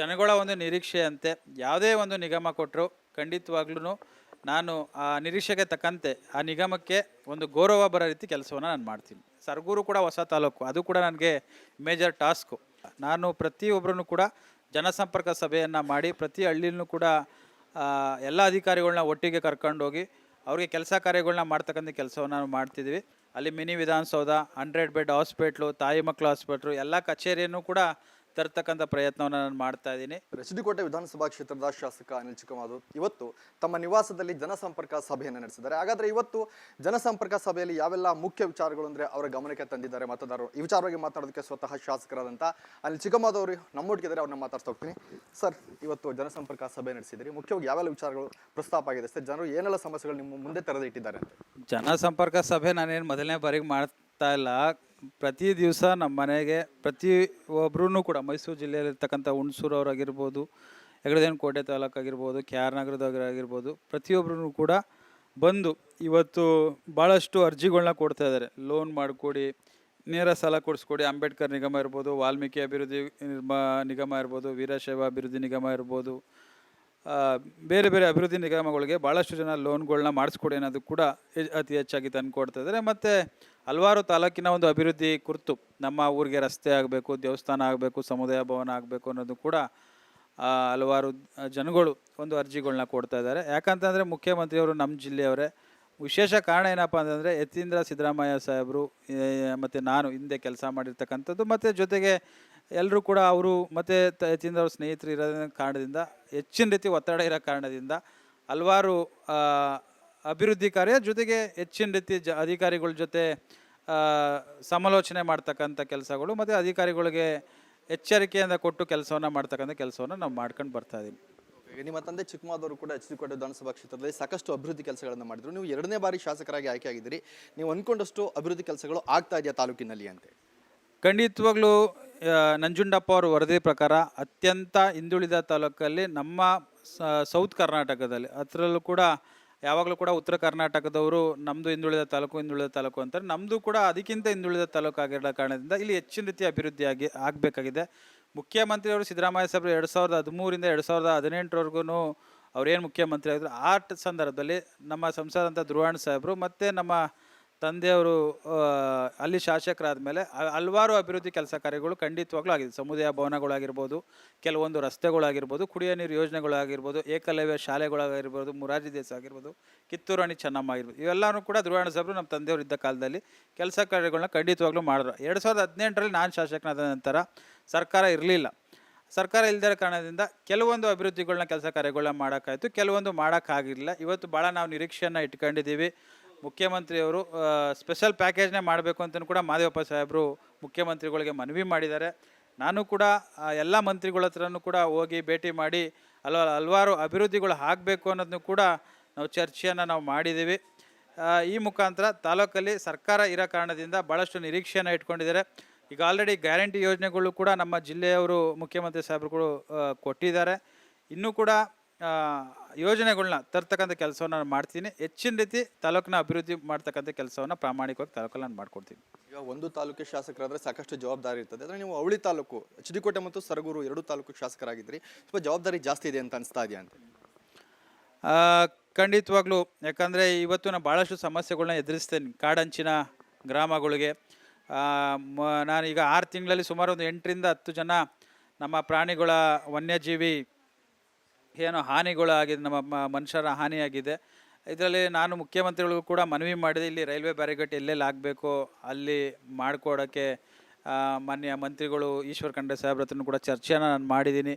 ಜನಗಳ ಒಂದು ನಿರೀಕ್ಷೆಯಂತೆ ಯಾವುದೇ ಒಂದು ನಿಗಮ ಕೊಟ್ಟರು ಖಂಡಿತವಾಗ್ಲೂ ನಾನು ಆ ನಿರೀಕ್ಷೆಗೆ ತಕ್ಕಂತೆ ಆ ನಿಗಮಕ್ಕೆ ಒಂದು ಗೌರವ ಬರೋ ರೀತಿ ಕೆಲಸವನ್ನು ನಾನು ಮಾಡ್ತೀನಿ. ಸರ್ಗೂರು ಕೂಡ ಹೊಸ ತಾಲೂಕು, ಅದು ಕೂಡ ನನಗೆ ಮೇಜರ್ ಟಾಸ್ಕು ನಾನು ಪ್ರತಿಯೊಬ್ಬರನ್ನು ಕೂಡ ಜನಸಂಪರ್ಕ ಸಭೆಯನ್ನು ಮಾಡಿ ಪ್ರತಿ ಹಳ್ಳಿಲೂ ಕೂಡ ಎಲ್ಲ ಅಧಿಕಾರಿಗಳನ್ನ ಒಟ್ಟಿಗೆ ಕರ್ಕೊಂಡೋಗಿ ಅವ್ರಿಗೆ ಕೆಲಸ ಕಾರ್ಯಗಳನ್ನ ಮಾಡ್ತಕ್ಕಂಥ ಕೆಲಸವನ್ನು ನಾವು ಮಾಡ್ತಿದ್ವಿ. ಅಲ್ಲಿ mini Vidhana Soudha, hundred bed hospital, ತಾಯಿ ಮಕ್ಕಳ ಹಾಸ್ಪಿಟ್ಲು, ಎಲ್ಲ ಕಚೇರಿಯನ್ನು ಕೂಡ ತರ್ತಕ್ಕಂಥ ಪ್ರಯತ್ನವನ್ನು ನಾನು ಮಾಡ್ತಾ ಇದ್ದೀನಿ. ಸಿದ್ದಿಕೋಟೆ ಕೋಟೆ ವಿಧಾನಸಭಾ ಕ್ಷೇತ್ರದ ಶಾಸಕ ಅನಿಲ್ ಚಿಕ್ಕಮಾಧು ಇವತ್ತು ತಮ್ಮ ನಿವಾಸದಲ್ಲಿ ಜನಸಂಪರ್ಕ ಸಭೆಯನ್ನು ನಡೆಸಿದ್ದಾರೆ. ಹಾಗಾದ್ರೆ ಇವತ್ತು ಜನಸಂಪರ್ಕ ಸಭೆಯಲ್ಲಿ ಯಾವೆಲ್ಲ ಮುಖ್ಯ ವಿಚಾರಗಳು ಅಂದ್ರೆ ಅವರ ಗಮನಕ್ಕೆ ತಂದಿದ್ದಾರೆ ಮತದಾರರು? ಈ ವಿಚಾರವಾಗಿ ಮಾತಾಡೋದಕ್ಕೆ ಸ್ವತಃ ಶಾಸಕರಾದಂಥ ಅನಿಲ್ ಚಿಕ್ಕಮಾಧು ಅವರು ನಮ್ಮೊಟ್ಟಿಗಿದ್ದಾರೆ ಅವ್ರನ್ನ ಮಾತಾಡ್ತಾ ಹೋಗ್ತೀನಿ. ಸರ್ ಇವತ್ತು ಜನಸಂಪರ್ಕ ಸಭೆ ನಡೆಸಿದ್ರಿ ಮುಖ್ಯವಾಗಿ ಯಾವೆಲ್ಲ ವಿಚಾರಗಳು ಪ್ರಸ್ತಾಪ ಆಗಿದೆ? ಸರ್ ಜನರು ಏನೆಲ್ಲ ಸಮಸ್ಯೆಗಳು ನಿಮ್ಮ ಮುಂದೆ ತೆರೆದಿಟ್ಟಿದ್ದಾರೆ ಜನಸಂಪರ್ಕ ಸಭೆ ನಾನೇನು ಮೊದಲನೇ ಬಾರಿಗೆ ಮಾಡ್ತಾ ಇಲ್ಲ. ಪ್ರತಿ ದಿವಸ ನಮ್ಮ ಮನೆಗೆ ಪ್ರತಿ ಒಬ್ರು ಕೂಡ ಮೈಸೂರು ಜಿಲ್ಲೆಯಲ್ಲಿರ್ತಕ್ಕಂಥ ಹುಣಸೂರವ್ರಾಗಿರ್ಬೋದು ಹೆಗಡದೇನ ಕೋಟೆ ತಾಲೂಕು ಆಗಿರ್ಬೋದು ಕೆ ಆರ್ ನಗರದವರಾಗಿರ್ಬೋದು ಪ್ರತಿಯೊಬ್ಬರೂ ಕೂಡ ಬಂದು ಇವತ್ತು ಭಾಳಷ್ಟು ಅರ್ಜಿಗಳನ್ನ ಕೊಡ್ತಾ ಇದ್ದಾರೆ ಲೋನ್ ಮಾಡಿಕೊಡಿ, ನೇರ ಸಾಲ ಕೊಡಿಸ್ಕೊಡಿ, ಅಂಬೇಡ್ಕರ್ ನಿಗಮ ಇರ್ಬೋದು, ವಾಲ್ಮೀಕಿ ಅಭಿವೃದ್ಧಿ ನಿರ್ಮ, ನಿಗಮ ಇರ್ಬೋದು, ವೀರಶೈವ ಅಭಿವೃದ್ಧಿ ನಿಗಮ ಇರ್ಬೋದು ಬೇರೆ ಬೇರೆ ಅಭಿವೃದ್ಧಿ ನಿಗಮಗಳಿಗೆ ಭಾಳಷ್ಟು ಜನ ಲೋನ್ಗಳನ್ನ ಮಾಡಿಸ್ಕೊಡಿ ಅನ್ನೋದು ಕೂಡ ಅತಿ ಹೆಚ್ಚಾಗಿ ತಂದು ಕೊಡ್ತಾ ಇದ್ದಾರೆ. ಮತ್ತು ಹಲವಾರು ತಾಲೂಕಿನ ಒಂದು ಅಭಿವೃದ್ಧಿ ಕುರಿತು, ನಮ್ಮ ಊರಿಗೆ ರಸ್ತೆ ಆಗಬೇಕು, ದೇವಸ್ಥಾನ ಆಗಬೇಕು, ಸಮುದಾಯ ಭವನ ಆಗಬೇಕು ಅನ್ನೋದು ಕೂಡ ಹಲವಾರು ಜನಗಳು ಒಂದು ಅರ್ಜಿಗಳನ್ನ ಕೊಡ್ತಾ ಇದ್ದಾರೆ. ಯಾಕಂತಂದರೆ ಮುಖ್ಯಮಂತ್ರಿಯವರು ನಮ್ಮ ಜಿಲ್ಲೆಯವರೇ. ವಿಶೇಷ ಕಾರಣ ಏನಪ್ಪ ಅಂತಂದರೆ ಯತೀಂದ್ರ ಸಿದ್ದರಾಮಯ್ಯ ಸಾಹೇಬರು ಮತ್ತು ನಾನು ಹಿಂದೆ ಕೆಲಸ ಮಾಡಿರ್ತಕ್ಕಂಥದ್ದು, ಮತ್ತು ಜೊತೆಗೆ ಎಲ್ಲರೂ ಕೂಡ ಅವರು ಮತ್ತು ಯತೀಂದ್ರ ಅವ್ರ ಸ್ನೇಹಿತರು ಇರೋದ್ರ ಕಾರಣದಿಂದ ಹೆಚ್ಚಿನ ರೀತಿ ಒತ್ತಡ ಇರೋ ಕಾರಣದಿಂದ ಹಲವಾರು ಅಭಿವೃದ್ಧಿ ಕಾರ್ಯ ಜೊತೆಗೆ ಹೆಚ್ಚಿನ ರೀತಿ ಜ ಅಧಿಕಾರಿಗಳ ಜೊತೆ ಸಮಾಲೋಚನೆ ಮಾಡ್ತಕ್ಕಂಥ ಕೆಲಸಗಳು ಮತ್ತು ಅಧಿಕಾರಿಗಳಿಗೆ ಎಚ್ಚರಿಕೆಯಿಂದ ಕೊಟ್ಟು ಕೆಲಸವನ್ನು ಮಾಡ್ತಕ್ಕಂಥ ಕೆಲಸವನ್ನು ನಾವು ಮಾಡ್ಕೊಂಡು ಬರ್ತಾ ಇದ್ದೀವಿ ನಿಮ್ಮ ತಂದೆ ಚಿಕ್ಕಮಾದವರು ಕೂಡ ಎಚ್ ಡಿ ಕೋಟೆ ವಿಧಾನಸಭಾ ಕ್ಷೇತ್ರದಲ್ಲಿ ಸಾಕಷ್ಟು ಅಭಿವೃದ್ಧಿ ಕೆಲಸಗಳನ್ನು ಮಾಡಿದ್ರು. ನೀವು ಎರಡನೇ ಬಾರಿ ಶಾಸಕರಾಗಿ ಆಯ್ಕೆ ಆಗಿದ್ದೀರಿ. ನೀವು ಅಂದ್ಕೊಂಡಷ್ಟು ಅಭಿವೃದ್ಧಿ ಕೆಲಸಗಳು ಆಗ್ತಾ ಇದೆಯಾ ತಾಲೂಕಿನಲ್ಲಿ ಅಂತ? ಖಂಡಿತವಾಗ್ಲೂ ನಂಜುಂಡಪ್ಪ ಅವರ ವರದಿ ಪ್ರಕಾರ ಅತ್ಯಂತ ಹಿಂದುಳಿದ ತಾಲೂಕಲ್ಲಿ ನಮ್ಮ ಸೌತ್ ಕರ್ನಾಟಕದಲ್ಲಿ, ಅದರಲ್ಲೂ ಕೂಡ ಯಾವಾಗಲೂ ಕೂಡ ಉತ್ತರ ಕರ್ನಾಟಕದವರು ನಮ್ಮದು ಹಿಂದುಳಿದ ತಾಲೂಕು ಹಿಂದುಳಿದ ತಾಲೂಕು ಅಂತಾರೆ. ನಮ್ಮದು ಕೂಡ ಅದಕ್ಕಿಂತ ಹಿಂದುಳಿದ ತಾಲೂಕು ಆಗಿರೋ ಕಾರಣದಿಂದ ಇಲ್ಲಿ ಹೆಚ್ಚಿನ ರೀತಿಯ ಅಭಿವೃದ್ಧಿ ಆಗಿ, ಆಗಬೇಕಾಗಿದೆ. ಮುಖ್ಯಮಂತ್ರಿಯವರು ಸಿದ್ದರಾಮಯ್ಯ ಸಾಹೇಬರು ಎರಡು ಸಾವಿರದ ಹದಿಮೂರಿಂದ ಎರಡು ಸಾವಿರದ ಹದಿನೆಂಟರವರೆಗೂ ಅವ್ರೇನು ಮುಖ್ಯಮಂತ್ರಿ ಆಗಿದ್ರು, ಆ ಸಂದರ್ಭದಲ್ಲಿ ನಮ್ಮ ಸಂಸದಂಥ ಧ್ರುವಾಣ ಸಾಹೇಬರು ಮತ್ತು ನಮ್ಮ ತಂದೆಯವರು ಅಲ್ಲಿ ಶಾಸಕರಾದ ಮೇಲೆ ಹಲವಾರು ಅಭಿವೃದ್ಧಿ ಕೆಲಸ ಕಾರ್ಯಗಳು ಖಂಡಿತವಾಗ್ಲೂ ಆಗಿದೆ. ಸಮುದಾಯ ಭವನಗಳಾಗಿರ್ಬೋದು, ಕೆಲವೊಂದು ರಸ್ತೆಗಳಾಗಿರ್ಬೋದು, ಕುಡಿಯೋ ನೀರು ಯೋಜನೆಗಳಾಗಿರ್ಬೋದು, ಏಕಲವ್ಯ ಶಾಲೆಗಳಾಗಿರ್ಬೋದು, ಮುರಾರ್ಜಿ ದೇಸ ಆಗಿರ್ಬೋದು, ಕಿತ್ತೂರು ರಾಣಿ ಚೆನ್ನಮ್ಮ ಆಗಿರ್ಬೋದು, ಇವೆಲ್ಲನೂ ಕೂಡ ಧ್ರುವಣ ಸಾಹೇಬರು ನಮ್ಮ ತಂದೆಯವರು ಇದ್ದ ಕಾಲದಲ್ಲಿ ಕೆಲಸ ಕಾರ್ಯಗಳನ್ನ ಖಂಡಿತವಾಗ್ಲೂ ಮಾಡಿದ್ರು. ಎರಡು ಸಾವಿರದ ಹದಿನೆಂಟರಲ್ಲಿ ನಾನು ಶಾಸಕನಾದ ನಂತರ ಸರ್ಕಾರ ಇರಲಿಲ್ಲ. ಸರ್ಕಾರ ಇಲ್ಲದ ಕಾರಣದಿಂದ ಕೆಲವೊಂದು ಅಭಿವೃದ್ಧಿಗಳನ್ನ ಕೆಲಸ ಕಾರ್ಯಗಳನ್ನ ಮಾಡೋಕ್ಕಾಯಿತು, ಕೆಲವೊಂದು ಮಾಡೋಕ್ಕಾಗಿರಲಿಲ್ಲ. ಇವತ್ತು ಭಾಳ ನಾವು ನಿರೀಕ್ಷೆಯನ್ನು ಇಟ್ಕೊಂಡಿದ್ದೀವಿ. ಮುಖ್ಯಮಂತ್ರಿಯವರು ಸ್ಪೆಷಲ್ ಪ್ಯಾಕೇಜ್ನೇ ಮಾಡಬೇಕು ಅಂತಲೂ ಕೂಡ ಮಾದೇವಪ್ಪ ಸಾಹೇಬರು ಮುಖ್ಯಮಂತ್ರಿಗಳಿಗೆ ಮನವಿ ಮಾಡಿದ್ದಾರೆ. ನಾನು ಕೂಡ ಎಲ್ಲ ಮಂತ್ರಿಗಳ ಹತ್ರನೂ ಕೂಡ ಹೋಗಿ ಭೇಟಿ ಮಾಡಿ, ಹಲ, ಹಲವಾರು ಅಭಿವೃದ್ಧಿಗಳು ಆಗಬೇಕು ಅನ್ನೋದನ್ನು ಕೂಡ ನಾವು ಚರ್ಚೆಯನ್ನು ನಾವು ಮಾಡಿದ್ದೀವಿ. ಈ ಮುಖಾಂತರ ತಾಲೂಕಲ್ಲಿ ಸರ್ಕಾರ ಇರೋ ಕಾರಣದಿಂದ ಭಾಳಷ್ಟು ನಿರೀಕ್ಷೆಯನ್ನು ಇಟ್ಕೊಂಡಿದ್ದಾರೆ. ಈಗ ಆಲ್ರೆಡಿ ಗ್ಯಾರಂಟಿ ಯೋಜನೆಗಳು ಕೂಡ ನಮ್ಮ ಜಿಲ್ಲೆಯವರು ಮುಖ್ಯಮಂತ್ರಿ ಸಾಹೇಬರುಗಳು ಕೊಟ್ಟಿದ್ದಾರೆ. ಇನ್ನೂ ಕೂಡ ಯೋಜನೆಗಳನ್ನ ತರ್ತಕ್ಕಂಥ ಕೆಲಸವನ್ನು ನಾನು ಮಾಡ್ತೀನಿ. ಹೆಚ್ಚಿನ ರೀತಿ ತಾಲೂಕಿನ ಅಭಿವೃದ್ಧಿ ಮಾಡ್ತಕ್ಕಂಥ ಕೆಲಸವನ್ನು ಪ್ರಾಮಾಣಿಕವಾಗಿ ತಾಲೂಕಲ್ಲಿ ನಾನು ಮಾಡ್ಕೊಡ್ತೀನಿ. ಈಗ ಒಂದು ತಾಲೂಕು ಶಾಸಕರಾದರೆ ಸಾಕಷ್ಟು ಜವಾಬ್ದಾರಿ ಇರ್ತದೆ. ಅಂದ್ರೆ ನೀವು ಅವಳಿ ತಾಲೂಕು ಎಚ್ ಡಿ ಕೋಟೆ ಮತ್ತು ಸರಗೂರು ಎರಡು ತಾಲೂಕು ಶಾಸಕರಾಗಿದ್ರಿ ಸ್ವಲ್ಪ ಜವಾಬ್ದಾರಿ ಜಾಸ್ತಿ ಇದೆ ಅಂತ ಅನಿಸ್ತಾ ಇದೆಯಾ ಅಂತ? ಖಂಡಿತವಾಗ್ಲೂ. ಯಾಕಂದರೆ ಇವತ್ತು ನಾನು ಭಾಳಷ್ಟು ಸಮಸ್ಯೆಗಳನ್ನ ಎದುರಿಸ್ತೇನೆ. ಕಾಡಂಚಿನ ಗ್ರಾಮಗಳಿಗೆ. ನಾನು ಈಗ ಆರು ತಿಂಗಳಲ್ಲಿ ಸುಮಾರು ಒಂದು ಎಂಟರಿಂದ ಹತ್ತು ಜನ ನಮ್ಮ ಪ್ರಾಣಿಗಳ ವನ್ಯಜೀವಿ ಏನು ಹಾನಿಗಳಾಗಿದೆ ನಮ್ಮ ಮನುಷ್ಯರ ಹಾನಿಯಾಗಿದೆ. ಇದರಲ್ಲಿ ನಾನು ಮುಖ್ಯಮಂತ್ರಿಗಳಿಗೂ ಕೂಡ ಮನವಿ ಮಾಡಿದೆ ಇಲ್ಲಿ ರೈಲ್ವೆ ಬ್ಯಾರಿಗೇಟ್ ಎಲ್ಲೆಲ್ಲಿ ಆಗಬೇಕು ಅಲ್ಲಿ ಮಾಡಿಕೊಡೋಕ್ಕೆ ಮಾನ್ಯ ಮಂತ್ರಿಗಳು ಈಶ್ವರ್ ಖಂಡ್ರೆ ಸಾಹೇಬ್ರ ಹತ್ರನೂ ಕೂಡ ಚರ್ಚೆನ ನಾನು ಮಾಡಿದ್ದೀನಿ.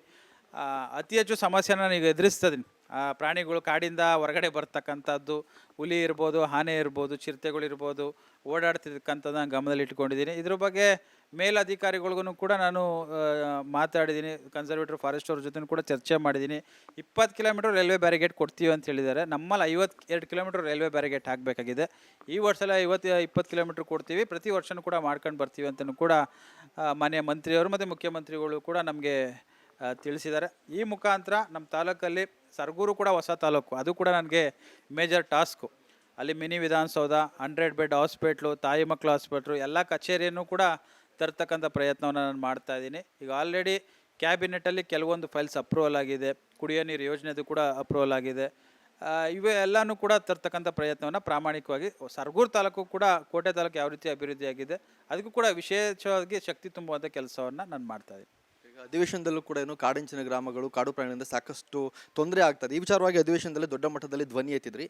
ಅತಿ ಹೆಚ್ಚು ಸಮಸ್ಯೆನ ನಾನು ಈಗ ಎದುರಿಸ್ತಿದ್ದೀನಿ ಆ, ಪ್ರಾಣಿಗಳು ಕಾಡಿಂದ ಹೊರಗಡೆ ಬರ್ತಕ್ಕಂಥದ್ದು, ಹುಲಿ ಇರ್ಬೋದು, ಆನೆ ಇರ್ಬೋದು ಚಿರತೆಗಳಿರ್ಬೋದು ಓಡಾಡ್ತಿರ್ತಕ್ಕಂಥದ್ದು ನಾನು ಗಮನದಲ್ಲಿ ಇಟ್ಕೊಂಡಿದ್ದೀನಿ. ಇದ್ರ ಬಗ್ಗೆ ಮೇಲಧಿಕಾರಿಗಳಿಗೂ ಕೂಡ ನಾನು ಮಾತಾಡಿದ್ದೀನಿ. ಕನ್ಸರ್ವೇಟಿವ್ ಫಾರೆಸ್ಟ್ ಅವ್ರ ಜೊತೆ ಕೂಡ ಚರ್ಚೆ ಮಾಡಿದ್ದೀನಿ. ಇಪ್ಪತ್ತು ಕಿಲೋಮೀಟರ್ ರೈಲ್ವೆ ಬ್ಯಾರಿಗೇಟ್ ಕೊಡ್ತೀವಿ ಅಂತ ಹೇಳಿದ್ದಾರೆ. ನಮ್ಮಲ್ಲಿ ಐವತ್ತು ಎರಡು ಕಿಲೋಮೀಟರ್ ರೈಲ್ವೆ ಬ್ಯಾರಿಗೇಟ್ ಹಾಕಬೇಕಾಗಿದೆ ಈ ವರ್ಷ ಐವತ್ತು, ಇಪ್ಪತ್ತು ಕಿಲೋಮೀಟ್ರ್ ಕೊಡ್ತೀವಿ. ಪ್ರತಿ ವರ್ಷನೂ ಕೂಡ ಮಾಡ್ಕೊಂಡು ಬರ್ತೀವಿ ಅಂತಲೂ ಕೂಡ ಮಾನ್ಯ ಮಂತ್ರಿಯವರು ಮತ್ತು ಮುಖ್ಯಮಂತ್ರಿಗಳು ಕೂಡ ನಮಗೆ ತಿಳಿಸಿದ್ದಾರೆ. ಈ ಮುಖಾಂತರ ನಮ್ಮ ತಾಲೂಕಲ್ಲಿ ಸರ್ಗೂರು ಕೂಡ ಹೊಸ ತಾಲೂಕು. ಅದು ಕೂಡ ನನಗೆ ಮೇಜರ್ ಟಾಸ್ಕು ಅಲ್ಲಿ mini Vidhana Soudha hundred bed hospital ತಾಯಿ ಮಕ್ಕಳು ಹಾಸ್ಪಿಟ್ಲು ಎಲ್ಲ ಕಚೇರಿಯನ್ನು ಕೂಡ ತರ್ತಕ್ಕಂಥ ಪ್ರಯತ್ನವನ್ನು ನಾನು ಮಾಡ್ತಾ ಇದ್ದೀನಿ. ಈಗ ಆಲ್ರೆಡಿ ಕ್ಯಾಬಿನೆಟಲ್ಲಿ ಕೆಲವೊಂದು ಫೈಲ್ಸ್ ಅಪ್ರೂವಲ್ ಆಗಿದೆ. ಕುಡಿಯೋ ನೀರು ಯೋಜನೆದು ಕೂಡ ಅಪ್ರೂವಲ್ ಆಗಿದೆ. ಇವೆ ಎಲ್ಲನೂ ಕೂಡ ತರ್ತಕ್ಕಂಥ ಪ್ರಯತ್ನವನ್ನು ಪ್ರಾಮಾಣಿಕವಾಗಿ ಸರ್ಗೂರು ತಾಲೂಕು ಕೂಡ ಕೋಟೆ ತಾಲೂಕು ಯಾವ ರೀತಿ ಅಭಿವೃದ್ಧಿಯಾಗಿದೆ, ಅದಕ್ಕೂ ಕೂಡ ವಿಶೇಷವಾಗಿ ಶಕ್ತಿ ತುಂಬುವಂಥ ಕೆಲಸವನ್ನು ನಾನು ಮಾಡ್ತಾ ಇದ್ದೀನಿ. ಈಗ ಅಧಿವೇಶನದಲ್ಲೂ ಕೂಡ ಏನು ಕಾಡಂಚಿನ ಗ್ರಾಮಗಳು, ಕಾಡು ಪ್ರಾಣಿಗಳಿಂದ ಸಾಕಷ್ಟು ತೊಂದರೆ ಆಗ್ತದೆ ಈ ವಿಚಾರವಾಗಿ ಅಧಿವೇಶನದಲ್ಲಿ ದೊಡ್ಡ ಮಟ್ಟದಲ್ಲಿ ಧ್ವನಿ ಎತ್ತಿದ್ರಿ.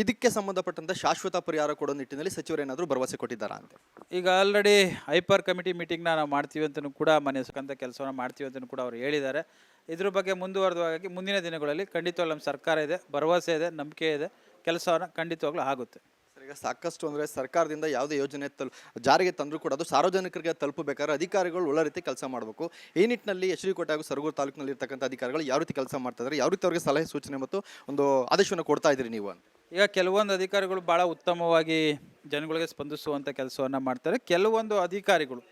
ಇದಕ್ಕೆ ಸಂಬಂಧಪಟ್ಟಂತ ಶಾಶ್ವತ ಪರಿಹಾರ ಕೊಡೋ ನಿಟ್ಟಿನಲ್ಲಿ ಸಚಿವರು ಏನಾದರೂ ಭರವಸೆ ಕೊಟ್ಟಿದ್ದಾರಾ ಅಂತ? ಈಗ ಆಲ್ರೆಡಿ ಹೈಪರ್ ಕಮಿಟಿ ಮೀಟಿಂಗ್ನ ನಾವು ಮಾಡ್ತೀವಿ ಅಂತಲೂ ಕೂಡ ಮನೆ ಸುಖಂತ ಕೆಲಸವನ್ನು ಮಾಡ್ತೀವಿ ಅಂತಲೂ ಕೂಡ ಅವರು ಹೇಳಿದ್ದಾರೆ. ಇದ್ರ ಬಗ್ಗೆ ಮುಂದುವರೆದವಾಗಿ ಮುಂದಿನ ದಿನಗಳಲ್ಲಿ ಖಂಡಿತವಾಗ್ಲೂ ನಮ್ಮ ಸರ್ಕಾರ ಇದೆ, ಭರವಸೆ ಇದೆ, ನಂಬಿಕೆ ಇದೆ, ಕೆಲಸವನ್ನು ಖಂಡಿತವಾಗ್ಲೂ ಆಗುತ್ತೆ. ಈಗ ಸಾಕಷ್ಟು ಅಂದರೆ ಸರ್ಕಾರದಿಂದ ಯಾವುದೇ ಯೋಜನೆ ತಲ್, ಜಾರಿಗೆ ತಂದರೂ ಕೂಡ ಅದು ಸಾರ್ವಜನಿಕರಿಗೆ ತಲುಪಬೇಕಾದ್ರೆ ಅಧಿಕಾರಿಗಳು ಒಳ್ಳೆ ರೀತಿ ಕೆಲಸ ಮಾಡಬೇಕು. ಈ ನಿಟ್ಟಿನಲ್ಲಿ ಎಚ್ ಡಿ ಕೋಟೆ ಹಾಗೂ ಸರಗೂರು ತಾಲೂಕಿನಲ್ಲಿ ಇರ್ತಕ್ಕಂಥ ಅಧಿಕಾರಿಗಳು ಯಾವ ರೀತಿ ಕೆಲಸ ಮಾಡ್ತಾ ಇದ್ದಾರೆ, ಯಾವ ರೀತಿ ಅವರಿಗೆ ಸಲಹೆ, ಸೂಚನೆ ಮತ್ತು ಒಂದು ಆದೇಶವನ್ನು ಕೊಡ್ತಾ ಇದ್ದೀರಿ ನೀವು ಈಗ ಕೆಲವೊಂದು ಅಧಿಕಾರಿಗಳು ಭಾಳ ಉತ್ತಮವಾಗಿ ಜನಗಳಿಗೆ ಸ್ಪಂದಿಸುವಂಥ ಕೆಲಸವನ್ನು ಮಾಡ್ತಾರೆ. ಕೆಲವೊಂದು ಅಧಿಕಾರಿಗಳು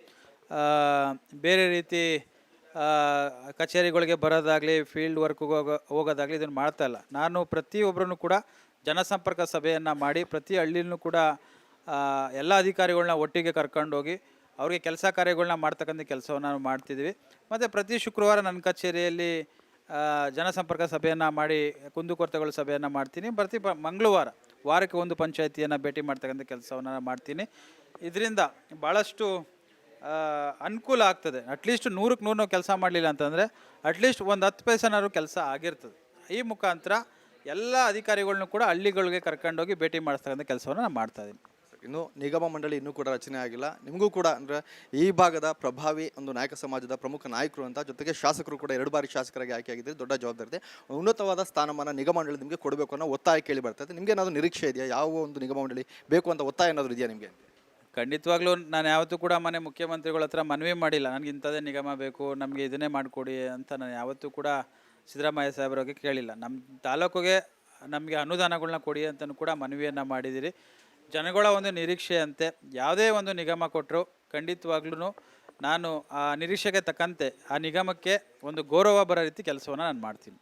ಬೇರೆ ರೀತಿ ಕಚೇರಿಗಳಿಗೆ ಬರೋದಾಗಲಿ ಫೀಲ್ಡ್ ವರ್ಕ್ಗೆ ಹೋಗೋ, ಹೋಗೋದಾಗಲಿ ಇದನ್ನು ಮಾಡ್ತಾ ಇಲ್ಲ. ನಾನು ಪ್ರತಿಯೊಬ್ಬರನ್ನು ಕೂಡ ಜನಸಂಪರ್ಕ ಸಭೆಯನ್ನು ಮಾಡಿ ಪ್ರತಿ ಹಳ್ಳಿಲೂ ಕೂಡ ಎಲ್ಲ ಅಧಿಕಾರಿಗಳನ್ನ ಒಟ್ಟಿಗೆ ಕರ್ಕೊಂಡೋಗಿ ಅವ್ರಿಗೆ ಕೆಲಸ ಕಾರ್ಯಗಳನ್ನ ಮಾಡ್ತಕ್ಕಂಥ ಕೆಲಸವನ್ನು ನಾವು ಮಾಡ್ತಿದ್ವಿ ಮತ್ತು ಪ್ರತಿ ಶುಕ್ರವಾರ ನನ್ನ ಕಚೇರಿಯಲ್ಲಿ ಜನಸಂಪರ್ಕ ಸಭೆಯನ್ನು ಮಾಡಿ ಕುಂದುಕೊರತೆಗಳ ಸಭೆಯನ್ನು ಮಾಡ್ತೀನಿ. ಪ್ರತಿ ಪ, ಮಂಗಳವಾರ ವಾರಕ್ಕೆ ಒಂದು ಪಂಚಾಯತಿಯನ್ನು ಭೇಟಿ ಮಾಡ್ತಕ್ಕಂಥ ಕೆಲಸವನ್ನು ನಾನು ಮಾಡ್ತೀನಿ. ಇದರಿಂದ ಭಾಳಷ್ಟು ಅನುಕೂಲ ಆಗ್ತದೆ. ಅಟ್ಲೀಸ್ಟ್ ನೂರಕ್ಕೆ ನೂರು ನಾವು ಕೆಲಸ ಮಾಡಲಿಲ್ಲ ಅಂತಂದರೆ ಅಟ್ಲೀಸ್ಟ್ ಒಂದು ಹತ್ತು ಪೈಸನಾದ್ರು ಕೆಲಸ ಆಗಿರ್ತದೆ. ಈ ಮುಖಾಂತರ ಎಲ್ಲ ಅಧಿಕಾರಿಗಳನ್ನೂ ಕೂಡ ಹಳ್ಳಿಗಳಿಗೆ ಕರ್ಕೊಂಡೋಗಿ ಭೇಟಿ ಮಾಡಿಸ್ತಕ್ಕಂಥ ಕೆಲಸವನ್ನು ನಾನು ಮಾಡ್ತಾ ಇದ್ದೀನಿ. ಇನ್ನು ನಿಗಮ ಮಂಡಳಿ ಇನ್ನೂ ಕೂಡ ರಚನೆ ಆಗಿಲ್ಲ. ನಿಮಗೂ ಕೂಡ ಅಂದರೆ ಈ ಭಾಗದ ಪ್ರಭಾವಿ ಒಂದು ನಾಯಕ ಸಮಾಜದ ಪ್ರಮುಖ ನಾಯಕರು ಅಂತ ಜೊತೆಗೆ ಶಾಸಕರು ಕೂಡ ಎರಡು ಬಾರಿ ಶಾಸಕರಾಗಿ ಆಯ್ಕೆಯಾಗಿದ್ದರೆ ದೊಡ್ಡ ಜವಾಬ್ದಾರಿ ಇದೆ. ಉನ್ನತವಾದ ಸ್ಥಾನಮಾನ ನಿಗಮ ಮಂಡಳಿ ನಿಮಗೆ ಕೊಡಬೇಕು ಅನ್ನೋ ಒತ್ತಾಯ ಕೇಳಿ ಬರ್ತದೆ ನಿಮಗೆ ಏನಾದರೂ ನಿರೀಕ್ಷೆ ಇದೆಯಾ? ಯಾವ ಒಂದು ನಿಗಮ ಮಂಡಳಿ ಬೇಕು ಅಂತ ಒತ್ತಾಯ ಏನಾದರೂ ಇದೆಯಾ ನಿಮಗೆ? ಖಂಡಿತವಾಗ್ಲೂ ನಾನು ಯಾವತ್ತೂ ಕೂಡ ಮನೆ ಮುಖ್ಯಮಂತ್ರಿಗಳ ಹತ್ರ ಮನವಿ ಮಾಡಿಲ್ಲ. ನನಗೆ ಇಂಥದ್ದೇ ನಿಗಮ ಬೇಕು ನಮಗೆ ಇದನ್ನೇ ಮಾಡಿಕೊಡಿ ಅಂತ ನಾನು ಯಾವತ್ತೂ ಕೂಡ ಸಿದ್ದರಾಮಯ್ಯ ಸಾಹೇಬ್ರಿಗೆ ಕೇಳಿಲ್ಲ. ನಮ್ಮ ತಾಲೂಕಿಗೆ ನಮಗೆ ಅನುದಾನಗಳನ್ನ ಕೊಡಿ ಅಂತಲೂ ಕೂಡ ಮನವಿಯನ್ನು ಮಾಡಿದ್ದೀರಿ ಜನಗಳ ಒಂದು ನಿರೀಕ್ಷೆಯಂತೆ ಯಾವುದೇ ಒಂದು ನಿಗಮ ಕೊಟ್ಟರು ಖಂಡಿತವಾಗ್ಲೂ ನಾನು ಆ ನಿರೀಕ್ಷೆಗೆ ತಕ್ಕಂತೆ ಆ ನಿಗಮಕ್ಕೆ ಒಂದು ಗೌರವ ಬರೋ ರೀತಿ ಕೆಲಸವನ್ನು ನಾನು ಮಾಡ್ತೀನಿ.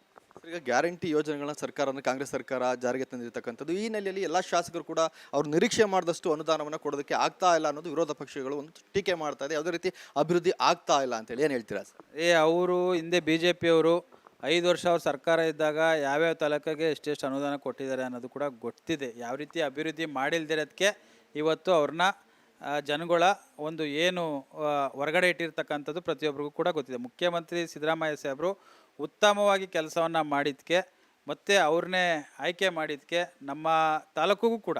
ಈಗ ಗ್ಯಾರಂಟಿ ಯೋಜನೆಗಳನ್ನ ಸರ್ಕಾರ ಕಾಂಗ್ರೆಸ್ ಸರ್ಕಾರ ಜಾರಿಗೆ ತಂದಿರತಕ್ಕಂಥದ್ದು ಈ ನೆಲೆಯಲ್ಲಿ ಎಲ್ಲ ಶಾಸಕರು ಕೂಡ ಅವ್ರು ನಿರೀಕ್ಷೆ ಮಾಡಿದಷ್ಟು ಅನುದಾನವನ್ನು ಕೊಡೋದಕ್ಕೆ ಆಗ್ತಾ ಇಲ್ಲ ಅನ್ನೋದು ವಿರೋಧ ಪಕ್ಷಗಳು ಒಂದು ಟೀಕೆ ಮಾಡ್ತಾ ಇದೆ. ಯಾವುದೇ ರೀತಿ ಅಭಿವೃದ್ಧಿ ಆಗ್ತಾ ಇಲ್ಲ ಅಂತೇಳಿ ಏನು ಹೇಳ್ತೀರಾ ಸರ್? ಏ ಅವರು ಹಿಂದೆ ಬಿ ಜೆ ಪಿಯವರು ಐದು ವರ್ಷ ಅವ್ರ ಸರ್ಕಾರ ಇದ್ದಾಗ ಯಾವ್ಯಾವ ತಾಲೂಕಿಗೆ ಎಷ್ಟೆಷ್ಟು ಅನುದಾನ ಕೊಟ್ಟಿದ್ದಾರೆ ಅನ್ನೋದು ಕೂಡ ಗೊತ್ತಿದೆ. ಯಾವ ರೀತಿ ಅಭಿವೃದ್ಧಿ ಮಾಡಿಲ್ದಿರೋದಕ್ಕೆ ಇವತ್ತು ಅವ್ರನ್ನ ಜನಗಳ ಒಂದು ಏನು ಹೊರಗಡೆ ಇಟ್ಟಿರ್ತಕ್ಕಂಥದ್ದು ಪ್ರತಿಯೊಬ್ಬರಿಗೂ ಕೂಡ ಗೊತ್ತಿದೆ. ಮುಖ್ಯಮಂತ್ರಿ ಸಿದ್ದರಾಮಯ್ಯ ಸಾಹೇಬರು ಉತ್ತಮವಾಗಿ ಕೆಲಸವನ್ನು ಮಾಡಿದ್ದಕ್ಕೆ ಮತ್ತು ಅವ್ರನ್ನೇ ಆಯ್ಕೆ ಮಾಡಿದ್ದಕ್ಕೆ ನಮ್ಮ ತಾಲೂಕಿಗೂ ಕೂಡ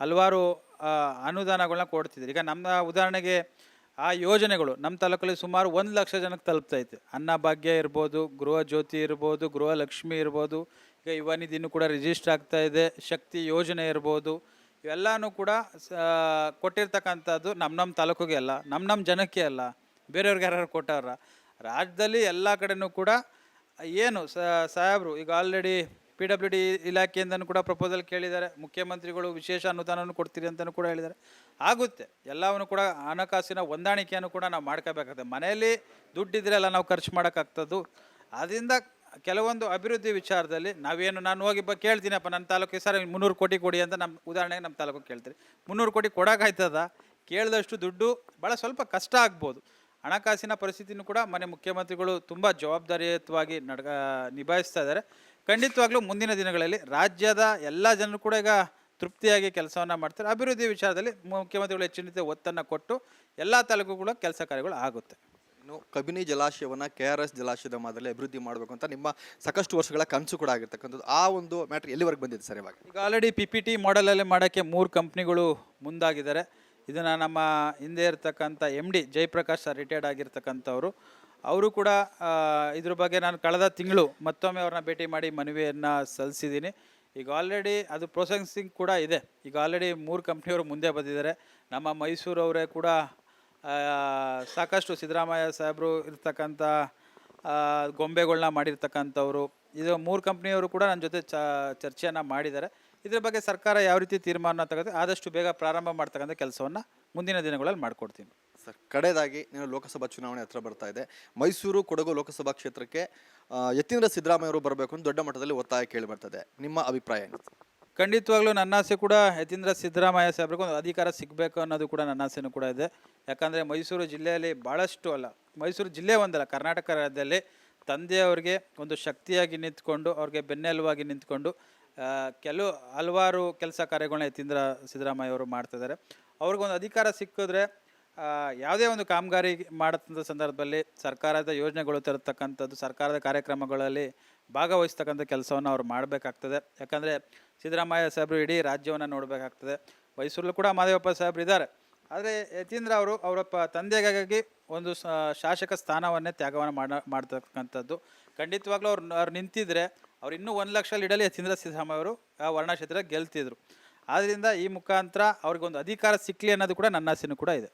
ಹಲವಾರು ಅನುದಾನಗಳನ್ನ ಕೊಡ್ತಿದ್ರು ಈಗ ನಮ್ಮ ಉದಾಹರಣೆಗೆ ಆ ಯೋಜನೆಗಳು ನಮ್ಮ ತಾಲೂಕಲ್ಲಿ ಸುಮಾರು ಒಂದು ಲಕ್ಷ ಜನಕ್ಕೆ ತಲುಪ್ತೈತೆ ಅನ್ನಭಾಗ್ಯ ಇರ್ಬೋದು, ಗೃಹ ಜ್ಯೋತಿ ಇರ್ಬೋದು, ಗೃಹ ಲಕ್ಷ್ಮಿ ಇರ್ಬೋದು, ಈಗ ಯುವ ನಿಧಿನೂ ಕೂಡ ರಿಜಿಸ್ಟರ್ ಆಗ್ತಾ ಇದೆ, ಶಕ್ತಿ ಯೋಜನೆ ಇರ್ಬೋದು, ಇವೆಲ್ಲನೂ ಕೂಡ ಕೊಟ್ಟಿರ್ತಕ್ಕಂಥದ್ದು ನಮ್ಮ ನಮ್ಮ ತಾಲೂಕಿಗೆ ಅಲ್ಲ, ನಮ್ಮ ನಮ್ಮ ಜನಕ್ಕೆ ಅಲ್ಲ, ಬೇರೆಯವ್ರಿಗೆ ಯಾರು ಕೊಟ್ಟಾರ. ರಾಜ್ಯದಲ್ಲಿ ಎಲ್ಲ ಕಡೆನೂ ಕೂಡ ಏನು ಸಾಹೇಬರು, ಈಗ ಆಲ್ರೆಡಿ ಪಿ ಡಬ್ಲ್ಯೂ ಡಿ ಇಲಾಖೆಯಿಂದನೂ ಕೂಡ ಪ್ರಪೋಸಲ್ ಕೇಳಿದ್ದಾರೆ, ಮುಖ್ಯಮಂತ್ರಿಗಳು ವಿಶೇಷ ಅನುದಾನವನ್ನು ಕೊಡ್ತೀರಿ ಅಂತಲೂ ಕೂಡ ಹೇಳಿದ್ದಾರೆ. ಆಗುತ್ತೆ. ಎಲ್ಲವನ್ನು ಕೂಡ ಹಣಕಾಸಿನ ಹೊಂದಾಣಿಕೆಯನ್ನು ಕೂಡ ನಾವು ಮಾಡ್ಕೋಬೇಕಾಗ್ತದೆ ಮನೆಯಲ್ಲಿ ದುಡ್ಡಿದ್ರೆ ಎಲ್ಲ ನಾವು ಖರ್ಚು ಮಾಡೋಕ್ಕಾಗ್ತದ್ದು. ಅದರಿಂದ ಕೆಲವೊಂದು ಅಭಿವೃದ್ಧಿ ವಿಚಾರದಲ್ಲಿ ನಾವೇನು, ನಾನು ಹೋಗಿ ಬ ಕೇಳ್ತೀನಪ್ಪ, ನನ್ನ ತಾಲೂಕಿಗೆ ಸರ್ ಮುನ್ನೂರು ಕೋಟಿ ಕೊಡಿ ಅಂತ ನಮ್ಮ ಉದಾಹರಣೆಗೆ ನಮ್ಮ ತಾಲೂಕು ಕೇಳ್ತೀರಿ. ಮುನ್ನೂರು ಕೋಟಿ ಕೊಡೋಕ್ಕಾಯ್ತದ ಕೇಳಿದಷ್ಟು ದುಡ್ಡು ಭಾಳ ಸ್ವಲ್ಪ ಕಷ್ಟ ಆಗ್ಬೋದು. ಹಣಕಾಸಿನ ಪರಿಸ್ಥಿತಿನೂ ಕೂಡ ಮನೆ ಮುಖ್ಯಮಂತ್ರಿಗಳು ತುಂಬ ಜವಾಬ್ದಾರಿಯುತವಾಗಿ ನಡ್ಕ ನಿಭಾಯಿಸ್ತಾ ಇದ್ದಾರೆ. ಖಂಡಿತವಾಗ್ಲೂ ಮುಂದಿನ ದಿನಗಳಲ್ಲಿ ರಾಜ್ಯದ ಎಲ್ಲ ಜನರು ಕೂಡ ಈಗ ತೃಪ್ತಿಯಾಗಿ ಕೆಲಸವನ್ನು ಮಾಡ್ತಾರೆ. ಅಭಿವೃದ್ಧಿ ವಿಚಾರದಲ್ಲಿ ಮುಖ್ಯಮಂತ್ರಿಗಳು ಹೆಚ್ಚಿನ ರೀತಿಯ ಒತ್ತನ್ನು ಕೊಟ್ಟು ಎಲ್ಲ ತಾಲೂಕುಗಳ ಕೆಲಸ ಕಾರ್ಯಗಳು ಆಗುತ್ತೆ. ಇನ್ನು ಕಬಿನಿ ಜಲಾಶಯವನ್ನು ಕೆ ಆರ್ ಎಸ್ ಜಲಾಶಯದ ಮಾದರಿ ಅಭಿವೃದ್ಧಿ ಮಾಡಬೇಕು ಅಂತ ನಿಮ್ಮ ಸಾಕಷ್ಟು ವರ್ಷಗಳ ಕನಸು ಕೂಡ ಆಗಿರ್ತಕ್ಕಂಥದ್ದು. ಆ ಒಂದು ಮ್ಯಾಟ್ರ್ ಎಲ್ಲಿವರೆಗೆ ಬಂದಿದೆ ಸರ್ ಇವಾಗ? ಈಗ ಆಲ್ರೆಡಿ ಪಿ ಪಿ ಟಿ ಮಾಡಲಲ್ಲಿ ಮಾಡೋಕ್ಕೆ ಮೂರು ಕಂಪ್ನಿಗಳು ಮುಂದಾಗಿದ್ದಾರೆ. ಇದನ್ನು ನಮ್ಮ ಹಿಂದೆ ಇರತಕ್ಕಂಥ M D Jayaprakash sir retired ಆಗಿರ್ತಕ್ಕಂಥವ್ರು. ಅವರು ಕೂಡ ಇದ್ರ ಬಗ್ಗೆ ನಾನು ಕಳೆದ ತಿಂಗಳು ಮತ್ತೊಮ್ಮೆ ಅವ್ರನ್ನ ಭೇಟಿ ಮಾಡಿ ಮನವಿಯನ್ನು ಸಲ್ಲಿಸಿದ್ದೀನಿ. ಈಗ ಆಲ್ರೆಡಿ ಅದು ಪ್ರೊಸೆಸಿಂಗ್ ಕೂಡ ಇದೆ. ಈಗ ಆಲ್ರೆಡಿ ಮೂರು ಕಂಪ್ನಿಯವರು ಮುಂದೆ ಬಂದಿದ್ದಾರೆ. ನಮ್ಮ ಮೈಸೂರವರೇ ಕೂಡ ಸಾಕಷ್ಟು ಸಿದ್ದರಾಮಯ್ಯ ಸಾಹೇಬರು ಇರ್ತಕ್ಕಂಥ ಗೊಂಬೆಗಳನ್ನ ಗೊಂಬೆಗಳ್ನ ಮಾಡಿರ್ತಕ್ಕಂಥವ್ರು. ಇದು ಮೂರು ಕಂಪ್ನಿಯವರು ಕೂಡ ನನ್ನ ಜೊತೆ ಚರ್ಚೆಯನ್ನು ಮಾಡಿದ್ದಾರೆ. ಇದ್ರ ಬಗ್ಗೆ ಸರ್ಕಾರ ಯಾವ ರೀತಿ ತೀರ್ಮಾನ ತಗೋದು ಆದಷ್ಟು ಬೇಗ ಪ್ರಾರಂಭ ಮಾಡ್ತಕ್ಕಂಥ ಕೆಲಸವನ್ನು ಮುಂದಿನ ದಿನಗಳಲ್ಲಿ ಮಾಡಿಕೊಡ್ತೀನಿ. ಸರ್. ಕಡೆಯದಾಗಿ ನೀವು ಲೋಕಸಭಾ ಚುನಾವಣೆ ಹತ್ರ ಬರ್ತಾ ಇದೆ. ಮೈಸೂರು ಕೊಡಗು ಲೋಕಸಭಾ ಕ್ಷೇತ್ರಕ್ಕೆ ಯತೀಂದ್ರ ಸಿದ್ದರಾಮಯ್ಯ ಅವರು ಬರಬೇಕು ಅಂತ ದೊಡ್ಡ ಮಟ್ಟದಲ್ಲಿ ಒತ್ತಾಯ ಕೇಳಿ ಬರ್ತದೆ. ನಿಮ್ಮ ಅಭಿಪ್ರಾಯ ಏನು? ಖಂಡಿತವಾಗ್ಲೂ ನನ್ನ ಆಸೆ ಕೂಡ ಯತೀಂದ್ರ ಸಿದ್ದರಾಮಯ್ಯ ಸಾಹೇಬ್ರಿಗೆ ಒಂದು ಅಧಿಕಾರ ಸಿಗಬೇಕು ಅನ್ನೋದು ಕೂಡ ನನ್ನ ಆಸೆನೂ ಕೂಡ ಇದೆ. ಯಾಕಂದರೆ ಮೈಸೂರು ಜಿಲ್ಲೆಯಲ್ಲಿ ಭಾಳಷ್ಟು ಅಲ್ಲ, ಮೈಸೂರು ಜಿಲ್ಲೆ ಒಂದಲ್ಲ, ಕರ್ನಾಟಕ ರಾಜ್ಯದಲ್ಲಿ ತಂದೆಯವ್ರಿಗೆ ಒಂದು ಶಕ್ತಿಯಾಗಿ ನಿಂತ್ಕೊಂಡು, ಅವ್ರಿಗೆ ಬೆನ್ನೆಲುವಾಗಿ ನಿಂತ್ಕೊಂಡು ಕೆಲವು ಹಲವಾರು ಕೆಲಸ ಕಾರ್ಯಗಳನ್ನ ಯತೀಂದ್ರ ಸಿದ್ದರಾಮಯ್ಯ ಅವರು ಮಾಡ್ತಿದ್ದಾರೆ. ಅವ್ರಿಗೊಂದು ಅಧಿಕಾರ ಸಿಕ್ಕಿದ್ರೆ ಯಾವುದೇ ಒಂದು ಕಾಮಗಾರಿ ಮಾಡತಕ್ಕಂಥ ಸಂದರ್ಭದಲ್ಲಿ ಸರ್ಕಾರದ ಯೋಜನೆಗಳು ತರತಕ್ಕಂಥದ್ದು, ಸರ್ಕಾರದ ಕಾರ್ಯಕ್ರಮಗಳಲ್ಲಿ ಭಾಗವಹಿಸ್ತಕ್ಕಂಥ ಕೆಲಸವನ್ನು ಅವ್ರು ಮಾಡಬೇಕಾಗ್ತದೆ. ಯಾಕಂದರೆ ಸಿದ್ದರಾಮಯ್ಯ ಸಾಹೇಬರು ಇಡೀ ರಾಜ್ಯವನ್ನು ನೋಡಬೇಕಾಗ್ತದೆ. ಮೈಸೂರಲ್ಲೂ ಕೂಡ ಮಾದೇವಪ್ಪ ಸಾಹೇಬರು ಇದ್ದಾರೆ. ಆದರೆ ಯತೀಂದ್ರ ಅವರು ಅವರ ಪ ತಂದೆಗಾಗಿ ಒಂದು ಶಾಸಕ ಸ್ಥಾನವನ್ನೇ ತ್ಯಾಗವನ್ನು ಮಾಡ, ಮಾಡ್ತಕ್ಕಂಥದ್ದು. ಖಂಡಿತವಾಗ್ಲೂ ಅವ್ರು ಅವ್ರು ನಿಂತಿದ್ರೆ ಅವ್ರು ಇನ್ನೂ ಒಂದು ಲಕ್ಷ ಇಡಲಿ ಯತೀಂದ್ರ ಸಿದ್ದರಾಮಯ್ಯ ಅವರು ಆ ವರ್ಣಕ್ಷೇತ್ರ ಗೆಲ್ತಿದ್ರು. ಆದ್ದರಿಂದ ಈ ಮುಖಾಂತರ ಅವ್ರಿಗೊಂದು ಅಧಿಕಾರ ಸಿಕ್ಕಲಿ ಅನ್ನೋದು ಕೂಡ ನನ್ನ ಆಸೆನೂ ಕೂಡ ಇದೆ.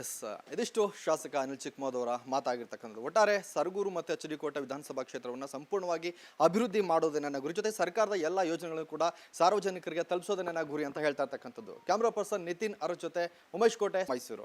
ಎಸ್ ಇದಿಷ್ಟು ಶಾಸಕ ಅನಿಲ್ ಚಿಕ್ಕಮೋದವರ ಮಾತಾಗಿರ್ತಕ್ಕಂಥದ್ದು. ಒಟ್ಟಾರೆ ಸರಗೂರು ಮತ್ತು ಅಚ್ಚರಿಕೋಟೆ ವಿಧಾನಸಭಾ ಕ್ಷೇತ್ರವನ್ನು ಸಂಪೂರ್ಣವಾಗಿ ಅಭಿವೃದ್ಧಿ ಮಾಡೋದೇ ನನ್ನ ಗುರಿ ಜೊತೆ ಸರ್ಕಾರದ ಎಲ್ಲ ಯೋಜನೆಗಳನ್ನು ಕೂಡ ಸಾರ್ವಜನಿಕರಿಗೆ ತಲುಪಿಸೋದೇ ನನ್ನ ಗುರಿ ಅಂತ ಹೇಳ್ತಾ ಇರ್ತಕ್ಕಂಥದ್ದು. ಕ್ಯಾಮ್ರಾ ಪರ್ಸನ್ ನಿತಿನ್ ಅರ ಜೊತೆ ಉಮೇಶ್ ಕೋಟೆ, ಮೈಸೂರು.